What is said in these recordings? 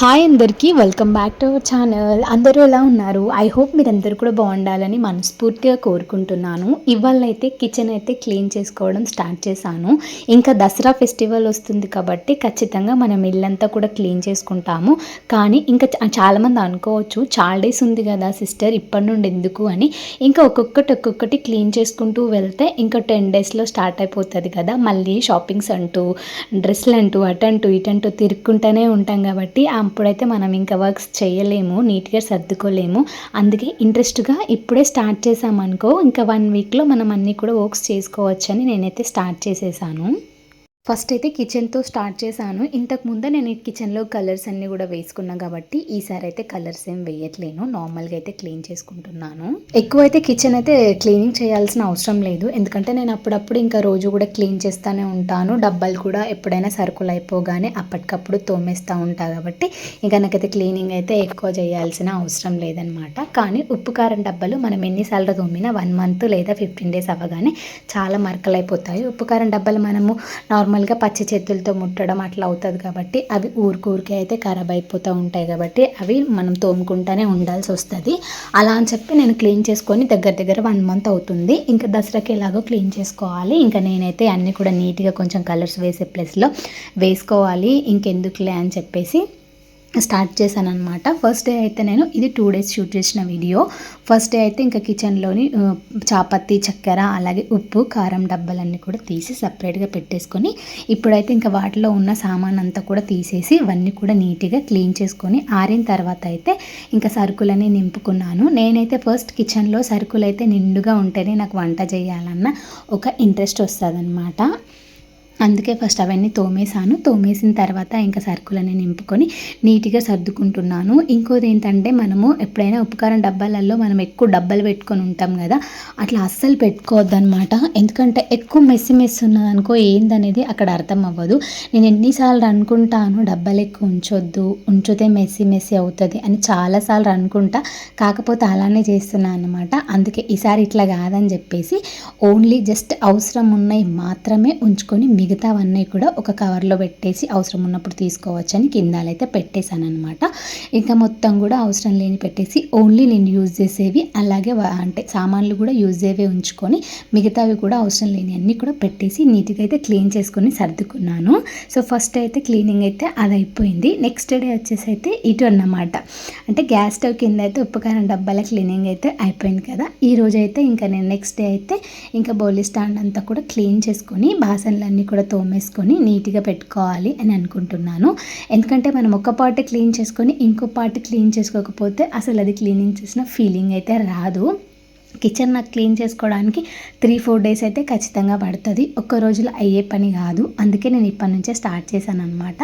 Hi అందరికీ welcome back to our channel అందరూ ఎలా ఉన్నారు? ఐ హోప్ మీరందరూ కూడా బాగుండాలని మనస్ఫూర్తిగా కోరుకుంటున్నాను. ఇవాళ అయితే కిచెన్ అయితే క్లీన్ చేసుకోవడం స్టార్ట్ చేశాను. ఇంకా దసరా ఫెస్టివల్ వస్తుంది కాబట్టి ఖచ్చితంగా మనం ఇల్లంతా కూడా క్లీన్ చేసుకుంటాము. కానీ ఇంకా చాలామంది అనుకోవచ్చు చాలా డేస్ ఉంది కదా సిస్టర్ ఇప్పటి నుండి ఎందుకు అని. ఇంకా ఒక్కొక్కటి ఒక్కొక్కటి క్లీన్ చేసుకుంటూ వెళ్తే ఇంకా టెన్ డేస్లో స్టార్ట్ అయిపోతుంది కదా. మళ్ళీ షాపింగ్స్ అంటూ డ్రెస్సులు అంటూ అటంటూ ఇటంటూ తిరుక్కుంటూనే ఉంటాం కాబట్టి అప్పుడైతే మనం ఇంకా వర్క్స్ చేయలేము నీట్గా సర్దుకోలేము. అందుకే ఇంట్రెస్ట్గా ఇప్పుడే స్టార్ట్ చేసామనుకో ఇంకా వన్ వీక్లో మనం అన్నీ కూడా వర్క్స్ చేసుకోవచ్చని నేనైతే స్టార్ట్ చేసేసాను. ఫస్ట్ అయితే కిచెన్తో స్టార్ట్ చేశాను. ఇంతకు ముందే నేను కిచెన్లో కలర్స్ అన్నీ కూడా వేసుకున్నాను కాబట్టి ఈసారి అయితే కలర్స్ ఏం వేయట్లేను. నార్మల్గా అయితే క్లీన్ చేసుకుంటున్నాను. ఎక్కువ అయితే కిచెన్ అయితే క్లీనింగ్ చేయాల్సిన అవసరం లేదు. ఎందుకంటే నేను అప్పుడప్పుడు ఇంకా రోజు కూడా క్లీన్ చేస్తూనే ఉంటాను. డబ్బాలు కూడా ఎప్పుడైనా సరుకులు అయిపోగానే అప్పటికప్పుడు తోమేస్తూ ఉంటా కాబట్టి ఇంకా నాకైతే క్లీనింగ్ అయితే ఎక్కువ చేయాల్సిన అవసరం లేదనమాట. కానీ ఉప్పు కారం డబ్బాలు మనం ఎన్నిసార్లు తోమినా వన్ మంత్ లేదా ఫిఫ్టీన్ డేస్ అవ్వగానే చాలా మరకలు అయిపోతాయి ఉప్పు కారం డబ్బాలు మనము నార్మల్ నార్మల్గా పచ్చి చేతులతో ముట్టడం అట్లా అవుతుంది కాబట్టి అవి ఊరికూరికే అయితే ఖరాబ్ అయిపోతూ ఉంటాయి కాబట్టి అవి మనం తోముకుంటూనే ఉండాల్సి వస్తుంది అలా అని చెప్పి నేను క్లీన్ చేసుకొని దగ్గర దగ్గర వన్ మంత్ అవుతుంది. ఇంకా దసరాకి ఎలాగో క్లీన్ చేసుకోవాలి. ఇంకా నేనైతే అన్నీ కూడా నీట్గా కొంచెం కలర్స్ వేసే ప్లేస్లో వేసుకోవాలి. ఇంకెందుకులే అని చెప్పేసి స్టార్ట్ చేశాను అనమాట ఫస్ట్ డే అయితే నేను ఇది టూ డేస్ షూట్ చేసిన వీడియో ఫస్ట్ డే అయితే ఇంకా కిచెన్లోని చాపత్తి చక్కెర అలాగే ఉప్పు కారం డబ్బాలన్నీ కూడా తీసి సపరేట్గా పెట్టేసుకొని ఇప్పుడైతే ఇంకా వాటిలో ఉన్న సామాన్ అంతా కూడా తీసేసి ఇవన్నీ కూడా నీట్గా క్లీన్ చేసుకొని ఆరిన తర్వాత అయితే ఇంకా సరుకులని నింపుకున్నాను. నేనైతే ఫస్ట్ కిచెన్లో సరుకులు అయితే నిండుగా ఉంటేనే నాకు వంట చేయాలన్న ఒక ఇంట్రెస్ట్ వస్తుంది అందుకే ఫస్ట్ అవన్నీ తోమేశాను. తోమేసిన తర్వాత ఇంకా సరుకులని నింపుకొని నీట్గా సర్దుకుంటున్నాను. ఇంకోది ఏంటంటే మనము ఎప్పుడైనా ఉపకారం డబ్బాలలో మనం ఎక్కువ డబ్బాలు పెట్టుకొని ఉంటాం కదా అట్లా అస్సలు పెట్టుకోవద్దు అనమాట ఎందుకంటే ఎక్కువ మెస్సి మెస్సి ఉన్నదనుకో ఏందనేది అక్కడ అర్థం అవ్వదు. నేను ఎన్నిసార్లు అనుకుంటాను డబ్బాలు ఎక్కువ ఉంచొద్దు ఉంచితే మెస్సి మెస్సి అవుతుంది అని చాలాసార్లు అనుకుంటా. కాకపోతే అలానే చేస్తున్నాను అనమాట అందుకే ఈసారి ఇట్లా కాదని చెప్పేసి ఓన్లీ జస్ట్ అవసరం ఉన్నవి మాత్రమే ఉంచుకొని మిగతావన్నీ కూడా ఒక కవర్లో పెట్టేసి అవసరం ఉన్నప్పుడు తీసుకోవచ్చని కిందాలైతే పెట్టేశాను అనమాట ఇంకా మొత్తం కూడా అవసరం లేని పెట్టేసి ఓన్లీ నేను యూజ్ చేసేవి అలాగే అంటే సామాన్లు కూడా యూజ్ అయ్యేవే ఉంచుకొని మిగతావి కూడా అవసరం లేని అన్నీ కూడా పెట్టేసి నీట్గా అయితే క్లీన్ చేసుకొని సర్దుకున్నాను. సో ఫస్ట్ అయితే క్లీనింగ్ అయితే అది అయిపోయింది నెక్స్ట్ డే వచ్చేసి అయితే ఇటు అన్నమాట. అంటే గ్యాస్ స్టవ్ కింద అయితే ఉప్పు కారం డబ్బాల క్లీనింగ్ అయితే అయిపోయింది కదా. ఈ రోజు అయితే ఇంకా నేను నెక్స్ట్ డే అయితే ఇంకా బౌలి స్టాండ్ అంతా కూడా క్లీన్ చేసుకొని బాసనలన్నీ కూడా తోమేసుకొని నీట్గా పెట్టుకోవాలి అని అనుకుంటున్నాను. ఎందుకంటే మనం ఒక పార్ట్ క్లీన్ చేసుకొని ఇంకో పార్ట్ క్లీన్ చేసుకోకపోతే అసలు అది క్లీనింగ్ చేసిన ఫీలింగ్ అయితే రాదు. కిచెన్ నాకు క్లీన్ చేసుకోవడానికి త్రీ ఫోర్ డేస్ అయితే ఖచ్చితంగా పడుతుంది. ఒక్క రోజులో అయ్యే పని కాదు. అందుకే నేను ఇప్పటి నుంచే స్టార్ట్ చేశాను అనమాట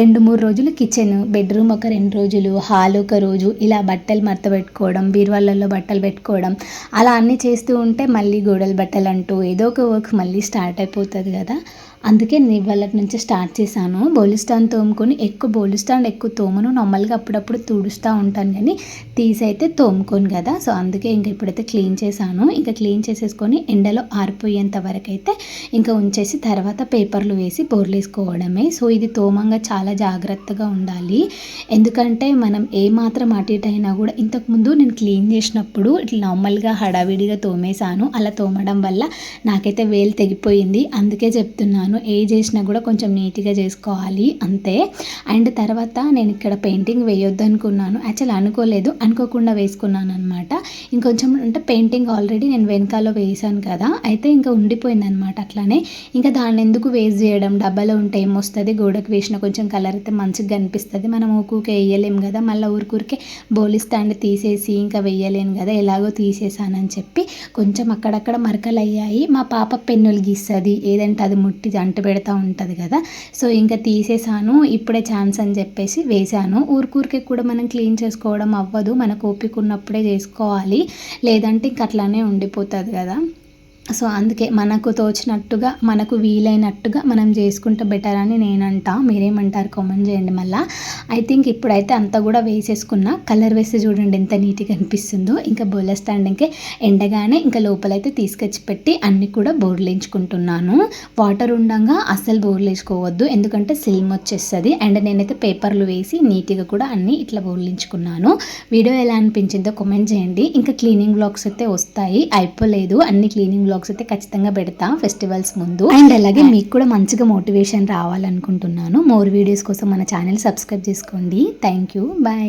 రెండు మూడు రోజులు కిచెన్ బెడ్రూమ్ ఒక రెండు రోజులు హాల్ ఒక రోజు ఇలా బట్టలు మడత పెట్టుకోవడం బీరువాళ్ళల్లో బట్టలు పెట్టుకోవడం అలా అన్నీ చేస్తూ ఉంటే మళ్ళీ గోడల బట్టలు అంటూ ఏదో ఒక వర్క్ మళ్ళీ స్టార్ట్ అయిపోతుంది కదా. అందుకే నేను ఇవాళ నుంచి స్టార్ట్ చేశాను. బౌలి స్టాండ్ తోముకొని ఎక్కువ బౌలి స్టాండ్ ఎక్కువ తోమను నార్మల్గా అప్పుడప్పుడు తుడుస్తూ ఉంటాను కానీ తీసి అయితే తోముకోను కదా. సో అందుకే ఇంకా ఇప్పుడైతే క్లీన్ చేశాను. ఇంకా క్లీన్ చేసేసుకొని ఎండలో ఆరిపోయేంత వరకు అయితే ఇంకా ఉంచేసి తర్వాత పేపర్లు వేసి బోర్లేసుకోవడమే సో ఇది తోమంగా చాలా జాగ్రత్తగా ఉండాలి. ఎందుకంటే మనం ఏ మాత్రం అటు ఇటు అయినా కూడా ఇంతకుముందు నేను క్లీన్ చేసినప్పుడు ఇట్లా నార్మల్గా హడావిడిగా తోమేశాను. అలా తోమడం వల్ల నాకైతే వేలు తెగిపోయింది. అందుకే చెప్తున్నాను. ఏ చేసినా కూడా కొంచెం నీట్గా చేసుకోవాలి అంతే. అండ్ తర్వాత నేను ఇక్కడ పెయింటింగ్ వేయొద్దు అనుకున్నాను యాక్చువల్ అనుకోలేదు అనుకోకుండా వేసుకున్నాను అనమాట ఇంకొంచెం అంటే పెయింటింగ్ ఆల్రెడీ నేను వెనకాల వేసాను కదా అయితే ఇంకా ఉండిపోయింది అనమాట అట్లానే. ఇంకా దాన్ని ఎందుకు వేస్ట్ చేయడం? డబ్బాలో ఉంటే ఏమొస్తుంది? గోడకు వేసిన కొంచెం కలర్ అయితే మంచిగా కనిపిస్తుంది. మనం ఊరికే వేయలేం కదా మళ్ళీ ఊరికూరికే బౌలి స్టాండ్ తీసేసి ఇంకా వేయలేను కదా ఎలాగో తీసేసానని చెప్పి కొంచెం అక్కడక్కడ మరకలు అయ్యాయి మా పాప పెన్నులు గీస్తుంది ఏదంటే అది ముట్టి జంట పెడతా ఉంటుంది కదా. సో ఇంకా తీసేసాను. ఇప్పుడే ఛాన్స్ అని చెప్పేసి వేశాను ఊరికూరికే కూడా మనం క్లీన్ చేసుకోవడం అవ్వదు. మనకు ఓపిక ఉన్నప్పుడే చేసుకోవాలి. లేదంటే ఇంక అట్లానే ఉండిపోతుంది కదా. సో అందుకే మనకు తోచినట్టుగా మనకు వీలైనట్టుగా మనం చేసుకుంటే బెటర్ అని నేనంటా. మీరేమంటారు? కామెంట్ చేయండి మళ్ళీ. ఐ థింక్ ఇప్పుడైతే అంతా కూడా వేసేసుకున్న. కలర్ వేస్తే చూడండి ఎంత నీట్గా అనిపిస్తుందో. ఇంకా బోల స్టాండింగ్కి ఎండగానే ఇంకా లోపలైతే తీసుకొచ్చి పెట్టి అన్నీ కూడా బోర్లించుకుంటున్నాను వాటర్ ఉండగా అస్సలు బోర్లేసుకోవద్దు. ఎందుకంటే సిల్మ్ వచ్చేస్తుంది. అండ్ నేనైతే పేపర్లు వేసి నీట్గా కూడా అన్నీ ఇట్లా బోర్లించుకున్నాను వీడియో ఎలా అనిపించిందో కామెంట్ చేయండి. ఇంకా క్లీనింగ్ బ్లాగ్స్ అయితే వస్తాయి. అయిపోలేదు. అన్ని క్లీనింగ్ బ్లాగ్స్ అయితే ఖచ్చితంగా పెడతా ఫెస్టివల్స్ ముందు. అండ్ అలాగే మీకు కూడా మంచిగా మోటివేషన్ రావాలనుకుంటున్నాను. మోర్ వీడియోస్ కోసం మన ఛానల్ సబ్స్క్రైబ్ చేసుకోండి. Thank you bye